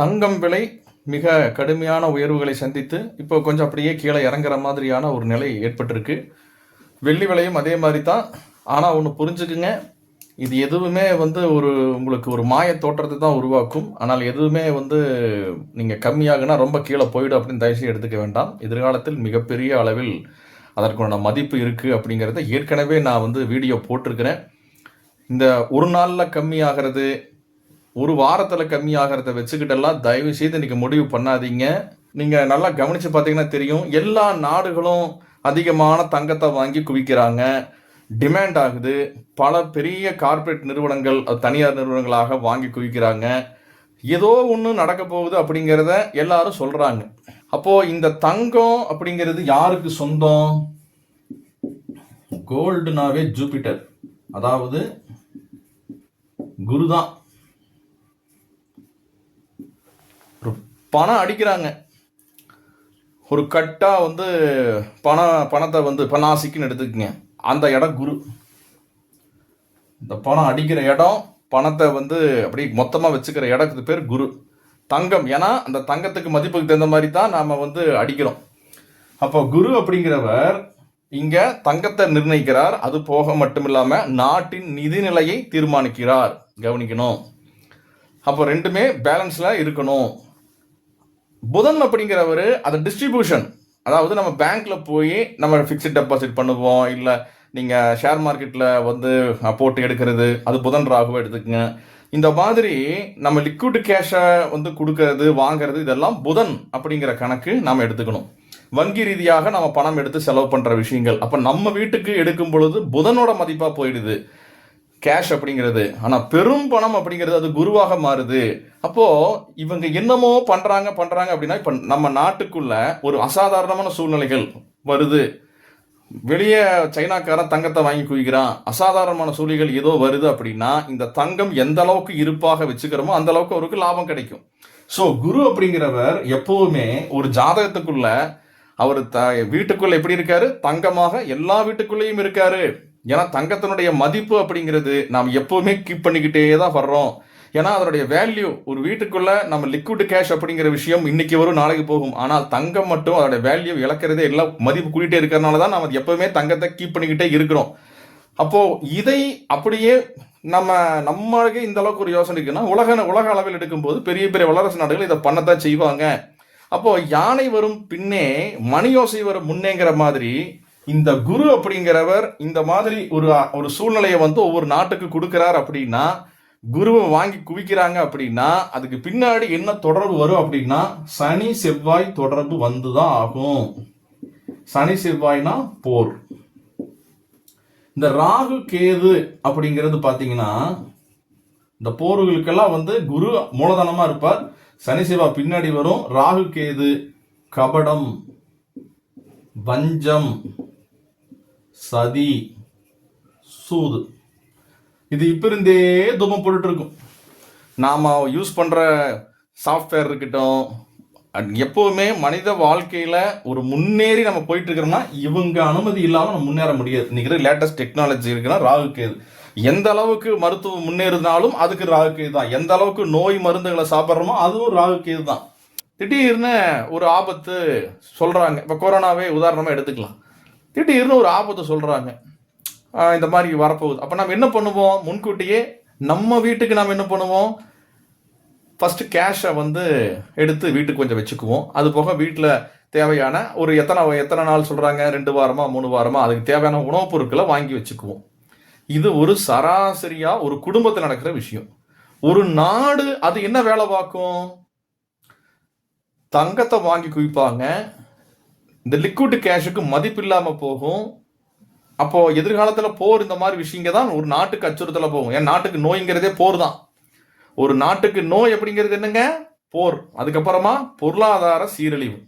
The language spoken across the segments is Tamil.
தங்கம் விலை மிக கடுமையான உயர்வுகளை சந்தித்து இப்போ கொஞ்சம் அப்படியே கீழே இறங்குற மாதிரியான ஒரு நிலை ஏற்பட்டிருக்கு. வெள்ளி விலையும் அதே மாதிரி தான் ஆனால் ஒன்று புரிஞ்சுக்குங்க. இது எதுவுமே வந்து ஒரு உங்களுக்கு ஒரு மாய தோற்றத்தை தான் உருவாக்கும். ஆனால் எதுவுமே வந்து நீங்கள் கம்மியாகுனா ரொம்ப கீழே போயிடும் அப்படின்னு தயவுசெய்து எடுத்துக்க வேண்டாம். எதிர்காலத்தில் மிகப்பெரிய அளவில் அதற்கான மதிப்பு இருக்குது அப்படிங்கிறத ஏற்கனவே நான் வந்து வீடியோ போட்டிருக்கிறேன். இந்த ஒரு நாளில் கம்மியாகிறது ஒரு வாரத்தில் கம்மியாகிறத வச்சுக்கிட்டெல்லாம் தயவு செய்து இன்றைக்கி முடிவு பண்ணாதீங்க. நீங்கள் நல்லா கவனித்து பார்த்தீங்கன்னா தெரியும். எல்லா நாடுகளும் அதிகமான தங்கத்தை வாங்கி குவிக்கிறாங்க. டிமாண்ட் ஆகுது. பல பெரிய கார்ப்பரேட் நிறுவனங்கள் அது தனியார் நிறுவனங்களாக வாங்கி குவிக்கிறாங்க. ஏதோ ஒன்று நடக்க போகுது அப்படிங்கிறத எல்லாரும் சொல்கிறாங்க அப்போது இந்த தங்கம் அப்படிங்கிறது யாருக்கு சொந்தம்? கோல்டுனாவே ஜூபிட்டர் அதாவது குரு தான் ஒரு பணம் அடிக்கிறாங்க. ஒரு கட்டாக வந்து பணம் பணத்தை வந்து பனாசிக்குன்னு எடுத்துக்கங்க. அந்த இடம் குரு. இந்த பணம் அடிக்கிற இடம் பணத்தை வந்து அப்படி மொத்தமாக வச்சுக்கிற இடத்துக்கு பேர் குரு. தங்கம். ஏன்னா அந்த தங்கத்துக்கு மதிப்புக்கு தகுந்த மாதிரி தான் நாம் வந்து அடிக்கிறோம். அப்போ குரு அப்படிங்கிறவர் இங்கே தங்கத்தை நிர்ணயிக்கிறார். அது போக மட்டும் இல்லாமல் நாட்டின் நிதிநிலையை தீர்மானிக்கிறார். கவனிக்கணும். அப்போ ரெண்டுமே பேலன்ஸில் இருக்கணும். புதன் அப்படிங்கிறவர் அதை டிஸ்ட்ரிபியூஷன் அதாவது நம்ம பேங்க்கில் போய் நம்ம ஃபிக்ஸ்ட் டெபாசிட் பண்ணுவோம் இல்லை நீங்கள் ஷேர் மார்க்கெட்டில் வந்து போட்டு எடுக்கிறது அது புதன் ராகுவை எடுத்துக்கங்க. இந்த மாதிரி நம்ம லிக்விட் கேஷை வந்து கொடுக்கறது வாங்குறது இதெல்லாம் புதன் அப்படிங்கிற கணக்கு நாம் எடுத்துக்கணும். வங்கி ரீதியாக நம்ம பணம் எடுத்து செலவு பண்ணுற விஷயங்கள். அப்போ நம்ம வீட்டுக்கு எடுக்கும் பொழுது புதனோட மதிப்பாக போயிடுது. கேஷ் அப்படிங்கிறது. ஆனால் பெரும் பணம் அப்படிங்கிறது அது குருவாக மாறுது. அப்போ இவங்க என்னமோ பண்ணுறாங்க பண்ணுறாங்க அப்படின்னா இப்போ நம்ம நாட்டுக்குள்ள ஒரு அசாதாரணமான சூழ்நிலைகள் வருது. வெளியே சைனாக்காரன் தங்கத்தை வாங்கி குவிக்கிறான். அசாதாரணமான சூழ்நிலைகள் ஏதோ வருது அப்படின்னா இந்த தங்கம் எந்த அளவுக்கு இருப்பாக வச்சுக்கிறோமோ அந்த அளவுக்கு அவருக்கு லாபம் கிடைக்கும். ஸோ குரு அப்படிங்கிறவர் எப்போவுமே ஒரு ஜாதகத்துக்குள்ள அவர் த வீட்டுக்குள்ள எப்படி இருக்காரு? தங்கமாக எல்லா வீட்டுக்குள்ளேயும் இருக்காரு. ஏன்னா தங்கத்தினுடைய மதிப்பு அப்படிங்கிறது நாம் எப்போவுமே கீப் பண்ணிக்கிட்டே தான் வர்றோம். ஏன்னா அதனுடைய வேல்யூ ஒரு வீட்டுக்குள்ளே நம்ம லிக்விட் கேஷ் அப்படிங்கிற விஷயம் இன்னைக்கு வரும் நாளைக்கு போகும். ஆனால் தங்கம் மட்டும் அதோட வேல்யூ இழக்கிறதே எல்லாம் மதிப்பு கூட்டிகிட்டே இருக்கிறனால தான் நம்ம எப்போவுமே தங்கத்தை கீப் பண்ணிக்கிட்டே இருக்கிறோம். அப்போது இதை அப்படியே நம்ம நம்மளுக்கு இந்த அளவுக்கு ஒரு யோசனை இருக்குன்னா உலக உலக அளவில் எடுக்கும்போது பெரிய பெரிய வல்லரசு நாடுகள் இதை பண்ணத்தான் செய்வாங்க. அப்போது யானை வரும் பின்னே மணியோசை வரும் முன்னேங்கிற மாதிரி இந்த குரு அப்படிங்கிறவர் இந்த மாதிரி ஒரு ஒரு சூழ்நிலையை வந்து ஒவ்வொரு நாட்டுக்கு கொடுக்குறார் அப்படின்னா குருவை வாங்கி குவிக்கிறாங்க அப்படின்னா அதுக்கு பின்னாடி என்ன தொடர்பு வரும் அப்படின்னா சனி செவ்வாய் தொடர்பு வந்துதான் ஆகும். சனி செவ்வாய்னா போர். இந்த ராகு கேது அப்படிங்கிறது பார்த்தீங்கன்னா இந்த போர்களுக்கெல்லாம் வந்து குரு மூலதனமா இருப்பார். சனி செவ்வாய் பின்னாடி வரும். ராகு கேது கபடம் வஞ்சம் சதி சூது. இது இப்போ இருந்தே தூபம் போட்டுட்டு இருக்கும். நாம் யூஸ் பண்ணுற சாஃப்ட்வேர் இருக்கட்டும் எப்போவுமே மனித வாழ்க்கையில் ஒரு முன்னேறி நம்ம போயிட்டு இருக்கிறோம்னா இவங்க அனுமதி இல்லாமல் நம்ம முன்னேற முடியாது. இன்னைக்கு லேட்டஸ்ட் டெக்னாலஜி இருக்குன்னா ராகு கேது. எந்த அளவுக்கு மருத்துவம் முன்னேறினாலும் அதுக்கு ராகு கேது தான். எந்த அளவுக்கு நோய் மருந்துகளை சாப்பிட்றோமோ அதுவும் ராகு கேது தான். திடீர்னு ஒரு ஆபத்து சொல்கிறாங்க இப்போ கொரோனாவே உதாரணமாக எடுத்துக்கலாம். திடீர்னு ஒரு ஆபத்தை சொல்கிறாங்க இந்த மாதிரி வரப்போகுது. அப்போ நம்ம என்ன பண்ணுவோம்? முன்கூட்டியே நம்ம வீட்டுக்கு நாம் என்ன பண்ணுவோம்? ஃபஸ்ட்டு கேஷை வந்து எடுத்து வீட்டுக்கு கொஞ்சம் வச்சுக்குவோம். அது போக வீட்டில் தேவையான ஒரு எத்தனை எத்தனை நாள் சொல்கிறாங்க ரெண்டு வாரமாக மூணு வாரமாக அதுக்கு தேவையான உணவுப் பொருட்களை வாங்கி வச்சுக்குவோம். இது ஒரு சராசரியாக ஒரு குடும்பத்தில் நடக்கிற விஷயம். ஒரு நாடு அது என்ன வேலை பார்க்கும்? தங்கத்தை வாங்கி குவிப்பாங்க. இந்த லிக்விட் கேஷுக்கு மதிப்பு இல்லாமல் போகும். அப்போ எதிர்காலத்துல போர் இந்த மாதிரி விஷயங்க தான் ஒரு நாட்டுக்கு அச்சுறுத்தல போகும். என் நாட்டுக்கு நோய்ங்கிறதே போர் தான் ஒரு நாட்டுக்கு நோய் அப்படிங்கிறது என்னங்க? போர். அதுக்கப்புறமா பொருளாதார சீரழிவு.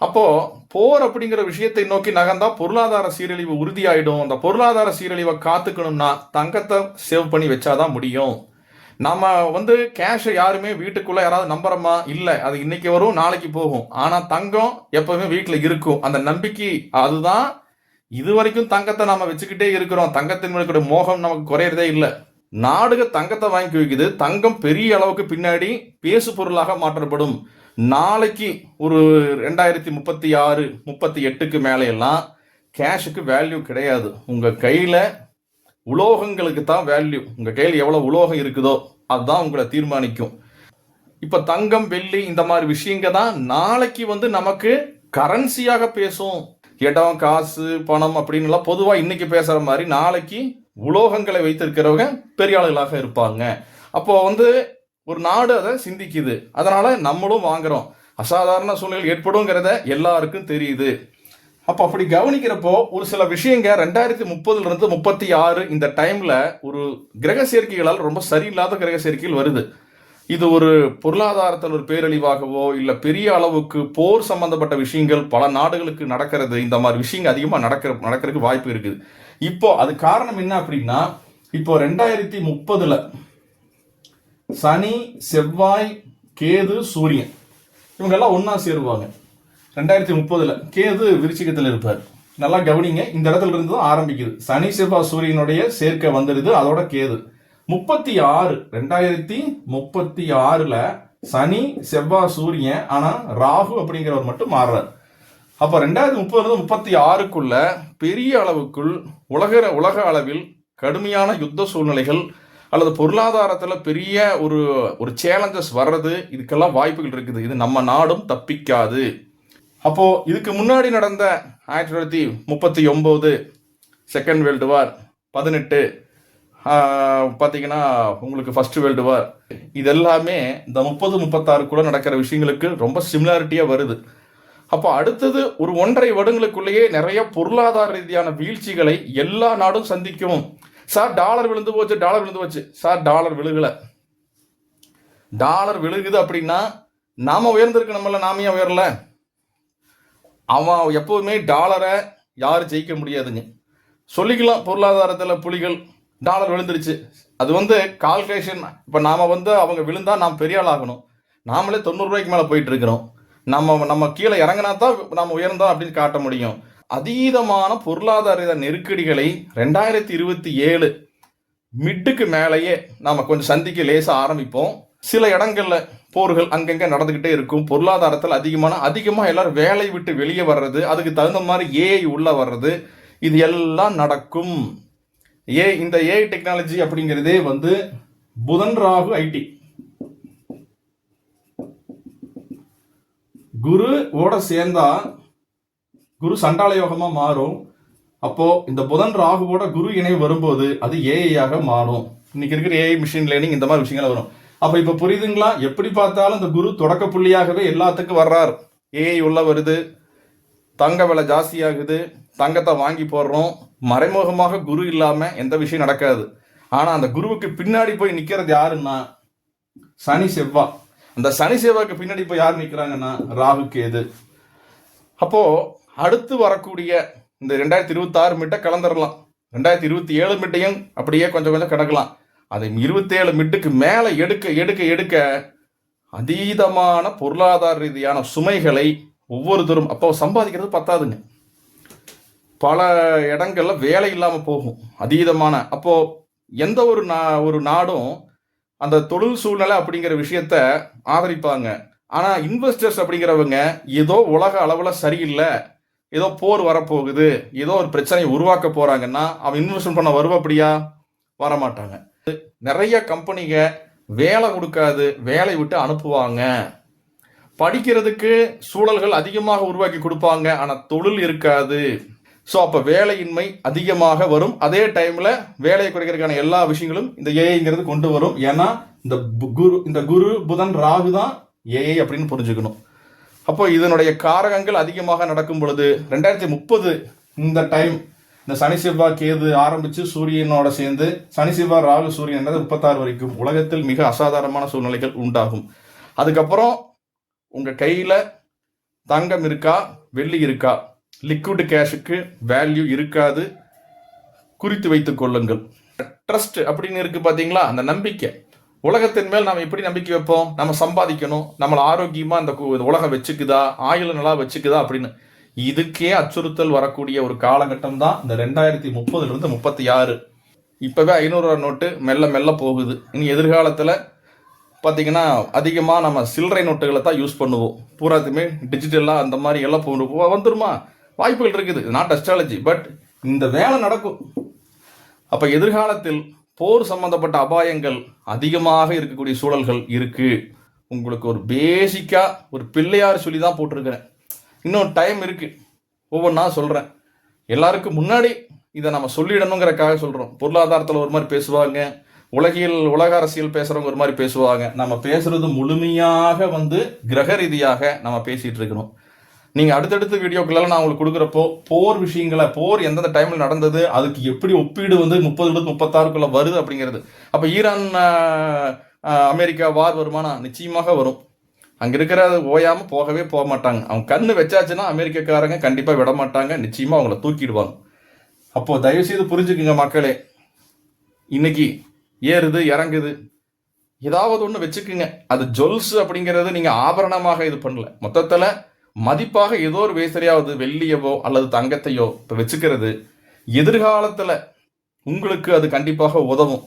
அப்போ போர் அப்படிங்கிற விஷயத்தை நோக்கி நகர்ந்தா பொருளாதார சீரழிவு உறுதியாயிடும். அந்த பொருளாதார சீரழிவை காத்துக்கணும்னா தங்கத்தை சேவ் பண்ணி வச்சாதான் முடியும். நம்ம வந்து கேஷை யாருமே வீட்டுக்குள்ள யாராவது நம்புறோமா? இல்லை. அது இன்னைக்கு வரும் நாளைக்கு போகும். ஆனா தங்கம் எப்பவுமே வீட்டில் இருக்கும். அந்த நம்பிக்கை அதுதான். இது வரைக்கும் தங்கத்தை நம்ம வச்சுக்கிட்டே இருக்கிறோம். தங்கத்தின் மேல மோகம் நமக்கு குறையறதே இல்லை. நாடுக தங்கத்தை வாங்கி வைக்குது. தங்கம் பெரிய அளவுக்கு பின்னாடி பேசு பொருளாக மாற்றப்படும். நாளைக்கு ஒரு ரெண்டாயிரத்தி முப்பத்தி ஆறு முப்பத்தி எட்டுக்கு மேலே எல்லாம் கேஷுக்கு வேல்யூ கிடையாது. உங்கள் கையில் உலோகங்களுக்கு தான் வேல்யூ உங்கள் கையில் எவ்வளோ உலோகம் இருக்குதோ அதுதான் உங்களை தீர்மானிக்கும். இப்போ தங்கம் வெள்ளி இந்த மாதிரி விஷயங்க தான் நாளைக்கு வந்து நமக்கு கரன்சியாக பேசும். இடம் காசு பணம் அப்படின்னுலாம் பொதுவாக இன்னைக்கு பேசுகிற மாதிரி நாளைக்கு உலோகங்களை வைத்திருக்கிறவங்க பெரிய ஆளுகளாக இருப்பாங்க. அப்போ வந்து ஒரு நாடு அதை சிந்திக்குது. அதனால நம்மளும் வாங்குறோம். அசாதாரண சூழ்நிலை ஏற்படுங்கிறத எல்லாருக்கும் தெரியுது. அப்போ அப்படி கவனிக்கிறப்போ ஒரு சில விஷயங்க ரெண்டாயிரத்தி முப்பதுல இருந்து முப்பத்தி ஆறு இந்த டைம்ல ஒரு கிரக சேர்க்கைகளால் ரொம்ப சரியில்லாத கிரக சேர்க்கைகள் வருது. இது ஒரு பொருளாதாரத்தில் ஒரு பேரழிவாகவோ இல்லை பெரிய அளவுக்கு போர் சம்பந்தப்பட்ட விஷயங்கள் பல நாடுகளுக்கு நடக்கிறது இந்த மாதிரி விஷயங்கள் அதிகமாக நடக்கிற நடக்கிறதுக்கு வாய்ப்பு இருக்குது. இப்போ அது காரணம் என்ன அப்படின்னா இப்போ ரெண்டாயிரத்தி முப்பதுல சனி செவ்வாய் கேது சூரியன் இவங்கெல்லாம் ஒன்றா சேருவாங்க. ரெண்டாயிரத்தி முப்பதுல கேது விருச்சிகத்தில் இருப்பார். நல்லா கவனிங்க இந்த இடத்துல இருந்து தான் ஆரம்பிக்குது. சனி செவ்வாய் சூரியனுடைய சேர்க்கை வந்துடுது அதோட கேது. முப்பத்தி ஆறு ரெண்டாயிரத்தி முப்பத்தி ஆறுல சனி செவ்வாய் சூரியன் ஆனா ராகு அப்படிங்கிறவர் மட்டும் மாறுறார். அப்ப ரெண்டாயிரத்தி முப்பதுல முப்பத்தி ஆறுக்குள்ள பெரிய அளவுக்குள் உலக உலக அளவில் கடுமையான யுத்த சூழ்நிலைகள் அல்லது பொருளாதாரத்தில் பெரிய ஒரு ஒரு சேலஞ்சஸ் வர்றது இதுக்கெல்லாம் வாய்ப்புகள் இருக்குது. இது நம்ம நாடும் தப்பிக்காது. அப்போ இதுக்கு முன்னாடி நடந்த ஆயிரத்தி தொள்ளாயிரத்தி முப்பத்தி ஒம்பது செகண்ட் வேர்ல்டு வார் பதினெட்டு பார்த்தீங்கன்னா உங்களுக்கு ஃபர்ஸ்ட் வேர்ல்டு வார் இதெல்லாமே இந்த முப்பது முப்பத்தாறுக்குள்ளே நடக்கிற விஷயங்களுக்கு ரொம்ப சிமிலாரிட்டியாக வருது. அப்போ அடுத்தது ஒரு ஒன்றரை வருடங்களுக்குள்ளேயே நிறைய பொருளாதார ரீதியான வீழ்ச்சிகளை எல்லா நாடும் சந்திக்கும். சார் டாலர் விழுந்து போச்சு டாலர் விழுந்து போச்சு. Sir dollar விழுகலை. டாலர் விழுகுது அப்படின்னா நாம உயர்ந்திருக்கணும்ல நாம ஏன் உயரல? அவன் எப்போதுமே டாலரை யாரும் ஜெயிக்க முடியாதுங்க. சொல்லிக்கலாம் பொருளாதாரத்தில் புலிகள் டாலர் விழுந்துருச்சு. அது வந்து கால்குலேஷன் இப்போ நாம் வந்து அவங்க விழுந்தால் நாம் பெரிய ஆள் ஆகணும். நாமளே தொண்ணூறுரூவாய்க்கு மேலே போயிட்டுருக்குறோம். நம்ம நம்ம கீழே இறங்கினா தான் நம்ம உயர்ந்தோம் அப்படின்னு காட்ட முடியும். அதீதமான பொருளாதார நெருக்கடிகளை ரெண்டாயிரத்தி இருபத்தி ஏழு மிட்டுக்கு மேலேயே நாம் கொஞ்சம் சந்திக்க லேச ஆரம்பிப்போம். சில இடங்கள்ல போர்கள் அங்கங்கே நடந்துக்கிட்டே இருக்கும். பொருளாதாரத்தில் அதிகமான அதிகமாக எல்லாரும் வேலை விட்டு வெளியே வர்றது அதுக்கு தகுந்த மாதிரி ஏஐ உள்ள வர்றது இது எல்லாம் நடக்கும். ஏ இந்த ஏஐ டெக்னாலஜி அப்படிங்கிறதே வந்து புதன் ராகு ஐடி குரு ஓட சேர்ந்தா குரு சண்டாலயோகமாக மாறும். அப்போ இந்த புதன் ராகுவோட குரு இணைவு வரும்போது அது ஏஐயாக மாறும். இன்னைக்கு இருக்கிற ஏஐ மிஷின் லேர்னிங் இந்த மாதிரி விஷயங்கள் வரும். அப்ப இப்ப புரியுதுங்களா? எப்படி பார்த்தாலும் இந்த குரு தொடக்க புள்ளியாகவே எல்லாத்துக்கும் வர்றார். ஏஐ உள்ள வருது. தங்க விலை ஜாஸ்தியாகுது. தங்கத்தை வாங்கி போடுறோம். மறைமுகமாக குரு இல்லாம எந்த விஷயம் நடக்காது. ஆனா அந்த குருவுக்கு பின்னாடி போய் நிக்கிறது யாருன்னா? சனி செவ்வா. அந்த சனி செவ்வாய்க்கு பின்னாடி போய் யார் நிக்கிறாங்கன்னா? ராகு கேது. அப்போ அடுத்து வரக்கூடிய இந்த ரெண்டாயிரத்தி இருபத்தி ஆறு மீட்டை கலந்துடலாம் ரெண்டாயிரத்தி இருபத்தி ஏழு மீட்டையும் அப்படியே கொஞ்சம் கொஞ்சம் கிடக்கலாம். அதை இருபத்தேழு மிட்டுக்கு மேலே எடுக்க எடுக்க எடுக்க அதீதமான பொருளாதார ரீதியான சுமைகளை ஒவ்வொருத்தரும் அப்போ சம்பாதிக்கிறது பத்தாதுங்க. பல இடங்கள்ல வேலை இல்லாமல் போகும் அதீதமான. அப்போ எந்த ஒரு நா ஒரு நாடும் அந்த தொழில் சூழ்நிலை அப்படிங்கிற விஷயத்த ஆதரிப்பாங்க. ஆனா இன்வெஸ்டர்ஸ் அப்படிங்கிறவங்க ஏதோ உலக அளவில் சரியில்லை ஏதோ போர் வரப்போகுது ஏதோ ஒரு பிரச்சனையை உருவாக்க போறாங்கன்னா அவன் இன்வெஸ்ட்மெண்ட் பண்ண வருவாப்படியா? வரமாட்டாங்க. நிறைய கம்பெனிங்க வேலை கொடுக்காது வேலை விட்டு அனுப்புவாங்க. படிக்கிறதுக்கு சூழல்கள் அதிகமாக உருவாக்கி கொடுப்பாங்க ஆனால் தொழில் இருக்காது. ஸோ அப்போ வேலையின்மை அதிகமாக வரும். அதே டைமில் வேலையை குறைக்கிறதுக்கான எல்லா விஷயங்களும் இந்த ஏஐங்கிறது கொண்டு வரும். ஏன்னா இந்த பு- குரு இந்த குரு புதன் ராகு தான் ஏஐ அப்படின்னு புரிஞ்சுக்கணும். அப்போ இதனுடைய காரகங்கள் அதிகமாக நடக்கும் பொழுது ரெண்டாயிரத்தி முப்பது இந்த டைம் இந்த சனி செவ்வாய் கேது ஆரம்பிச்சு சூரியனோட சேர்ந்து சனி செவ்வாய் ராகு சூரியன் என்றது முப்பத்தாறு வரைக்கும். உலகத்தில் மிக அசாதாரணமான சூழ்நிலைகள் உண்டாகும். அதுக்கப்புறம் உங்க கையில தங்கம் இருக்கா? வெள்ளி இருக்கா? லிக்விட் கேஷுக்கு வேல்யூ இருக்காது. குறித்து வைத்துக் கொள்ளுங்கள். ட்ரஸ்ட் அப்படின்னு இருக்கு பாத்தீங்களா? அந்த நம்பிக்கை. உலகத்தின் மேல் நாம் எப்படி நம்பிக்கை வைப்போம்? நம்ம சம்பாதிக்கணும். நம்மளை ஆரோக்கியமா இந்த உலகம் வச்சுக்குதா? ஆயுள் நல்லா வச்சுக்குதா? அப்படின்னு. இதுக்கே அச்சுறுத்தல் வரக்கூடிய ஒரு காலகட்டம் தான் இந்த ரெண்டாயிரத்தி முப்பதுல இருந்து முப்பத்தி ஆறு. இப்போவே ஐநூறுரூவா நோட்டு மெல்ல மெல்ல போகுது. இனி எதிர்காலத்தில் பார்த்தீங்கன்னா அதிகமாக நம்ம சில்லறை நோட்டுகளை தான் யூஸ் பண்ணுவோம். பூராத்துமே டிஜிட்டலாக அந்த மாதிரி எல்லாம் போகணும் வந்துருமா? வாய்ப்புகள் இருக்குது. நாட் அஸ்ட்ராலஜி பட் இந்த வேலை நடக்கும். அப்போ எதிர்காலத்தில் போர் சம்பந்தப்பட்ட அபாயங்கள் அதிகமாக இருக்கக்கூடிய சூழல்கள் இருக்குது உங்களுக்கு ஒரு பேசிக்காக ஒரு பிள்ளையார் சொல்லி தான் போட்டிருக்கிறேன். இன்னும் டைம் இருக்குது ஒவ்வொன்றா சொல்கிறேன் எல்லாருக்கும் முன்னாடி இதை நம்ம சொல்லிடணுங்கிறக்காக சொல்கிறோம் பொருளாதாரத்தில் ஒரு மாதிரி பேசுவாங்க. உலகியல் உலக அரசியல் பேசுகிறவங்க ஒரு மாதிரி பேசுவாங்க. நம்ம பேசுறது முழுமையாக வந்து கிரக ரீதியாக நம்ம பேசிகிட்டு இருக்கணும். நீங்கள் அடுத்தடுத்த வீடியோக்கெல்லாம் நான் உங்களுக்கு கொடுக்குறப்போ போர் விஷயங்களை போர் எந்தெந்த டைமில் நடந்தது அதுக்கு எப்படி ஒப்பீடு வந்து முப்பது முப்பத்தாறுக்குள்ளே வருது அப்படிங்கிறது. அப்போ ஈரான் அமெரிக்கா வார் வருமானா? நிச்சயமாக வரும். அங்க இருக்கிற அது ஓயாம போகவே போக மாட்டாங்க அவங்க கண்ணு வச்சாச்சுன்னா அமெரிக்கக்காரங்க கண்டிப்பா விட மாட்டாங்க நிச்சயமா அவங்கள தூக்கிடுவாங்க. அப்போ தயவு செய்து புரிஞ்சுக்குங்க மக்களே. இன்னைக்கு ஏறுது இறங்குது. ஏதாவது ஒன்று வச்சுக்குங்க. அது ஜொல்ஸ் அப்படிங்கிறது நீங்க ஆபரணமாக இது பண்ணல. மொத்தத்துல மதிப்பாக ஏதோ ஒரு வேசரியாவது வெள்ளியவோ அல்லது தங்கத்தையோ இப்போ வச்சுக்கிறது எதிர்காலத்துல உங்களுக்கு அது கண்டிப்பாக உதவும்.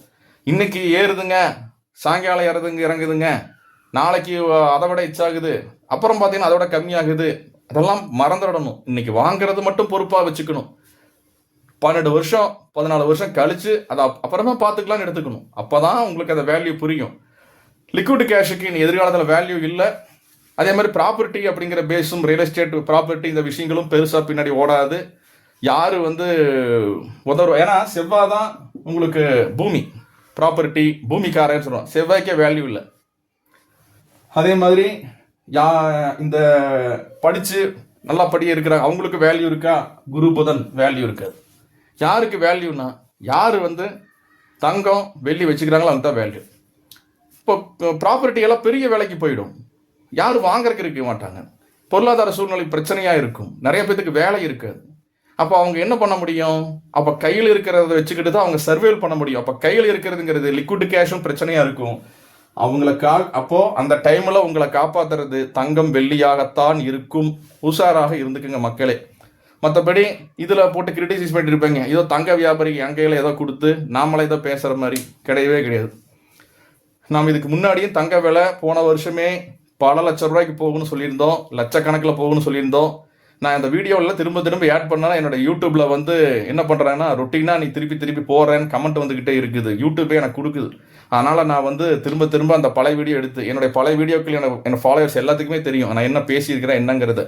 இன்னைக்கு ஏறுதுங்க சாயங்காலம் இறதுங்க இறங்குதுங்க. நாளைக்கு அதை விட இச்சாகுது அப்புறம் பார்த்தீங்கன்னா அதோட கம்மியாகுது. அதெல்லாம் மறந்துடணும். இன்னைக்கு வாங்குறது மட்டும் பொறுப்பாக வச்சுக்கணும். பன்னெண்டு வருஷம் பதினாலு வருஷம் கழிச்சு அதை அப்புறமா பார்த்துக்கலாம்னு எடுத்துக்கணும். அப்போ தான் உங்களுக்கு அந்த வேல்யூ புரியும். லிக்விட் கேஷுக்கு இனி எதிர்காலத்தில் வேல்யூ இல்லை. அதே மாதிரி ப்ராப்பர்ட்டி அப்படிங்கிற பேஸும் ரியல் எஸ்டேட் ப்ராப்பர்ட்டி இந்த விஷயங்களும் பெருசாக பின்னாடி ஓடாது. யார் வந்து உதவும் ஏன்னா செவ்வாய் தான் உங்களுக்கு பூமி. ப்ராப்பர்ட்டி பூமிக்காரன்னு சொல்லுவோம் செவ்வாய்க்கே வேல்யூ இல்லை. அதே மாதிரி யா இந்த படித்து நல்லா படி இருக்கிறாங்க அவங்களுக்கு வேல்யூ இருக்கா? குரு புதன் வேல்யூ இருக்காது யாருக்கு வேல்யூனா யார் வந்து தங்கம் வெள்ளி வச்சுக்கிறாங்களோ அவங்க தான் வேல்யூ இப்போ ப்ராப்பர்ட்டி எல்லாம் பெரிய விலைக்கு போயிடும். யாரும் வாங்குறதுக்கு இருக்க மாட்டாங்க. பொருளாதார சூழ்நிலை பிரச்சனையாக இருக்கும். நிறைய பேத்துக்கு வேலை இருக்காது. அப்போ அவங்க என்ன பண்ண முடியும்? அப்போ கையில் இருக்கிறத வச்சுக்கிட்டு தான் அவங்க சர்வேல் பண்ண முடியும். அப்போ கையில் இருக்கிறதுங்கிறது லிக்விட் கேஷும் பிரச்சனையாக இருக்கும். அவங்கள கா அப்போ அந்த டைம்ல உங்களை காப்பாத்துறது தங்கம் வெள்ளியாகத்தான் இருக்கும். உஷாராக இருந்துக்குங்க மக்களே. மற்றபடி இதில் போட்டு கிரிட்டிசைஸ் பண்ணிட்டு இருப்பேங்க. ஏதோ தங்க வியாபாரி என் கையில் ஏதோ கொடுத்து நாமளே ஏதோ பேசுகிற மாதிரி கிடையவே கிடையாது. நாம் இதுக்கு முன்னாடியும் தங்க விலை போன வருஷமே பல லட்ச ரூபாய்க்கு போகும்னு சொல்லியிருந்தோம். லட்சக்கணக்கில் போகும்னு சொல்லியிருந்தோம். நான் இந்த வீடியோவில் திரும்ப திரும்ப ஆட் பண்ணால் என்னோட யூடியூப்பில் வந்து என்ன பண்ணுறேன்னா ரொட்டீனாக நீ திருப்பி திருப்பி போகிறேன்னு கமெண்ட் வந்துக்கிட்டே இருக்குது. யூடியூபே எனக்கு கொடுக்குது. அதனால் நான் வந்து திரும்ப திரும்ப அந்த பழைய வீடியோ எடுத்து என்னுடைய பழைய வீடியோக்கள் எனக்கு என்னோட ஃபாலோவர்ஸ் எல்லாத்துக்குமே தெரியும். நான் என்ன பேசியிருக்கிறேன் என்னங்கிறது.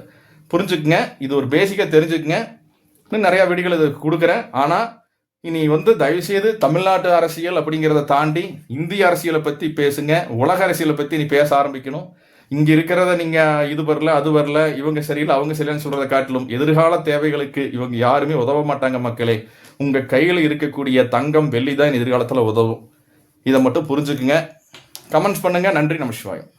புரிஞ்சுக்குங்க. இது ஒரு பேசிக்காக தெரிஞ்சுக்குங்க. இன்னும் நிறையா வீடியோகள் இது கொடுக்குறேன். ஆனால் இனி வந்து தயவுசெய்து தமிழ்நாட்டு அரசியல் அப்படிங்கிறத தாண்டி இந்திய அரசியலை பற்றி பேசுங்க. உலக அரசியலை பற்றி நீ பேச ஆரம்பிக்கணும். இங்க இருக்கிறத நீங்க இது வரல அது வரல இவங்க சரியில்லை அவங்க சரியில்லைன்னு சொல்றதை காட்டிலும் எதிர்கால தேவைகளுக்கு இவங்க யாருமே உதவ மாட்டாங்க மக்களே. உங்க கையில் இருக்கக்கூடிய தங்கம் வெள்ளி தான் எதிர்காலத்தில் உதவும். இதை மட்டும் புரிஞ்சுக்குங்க. கமெண்ட்ஸ் பண்ணுங்க. நன்றி நமசிவாயம்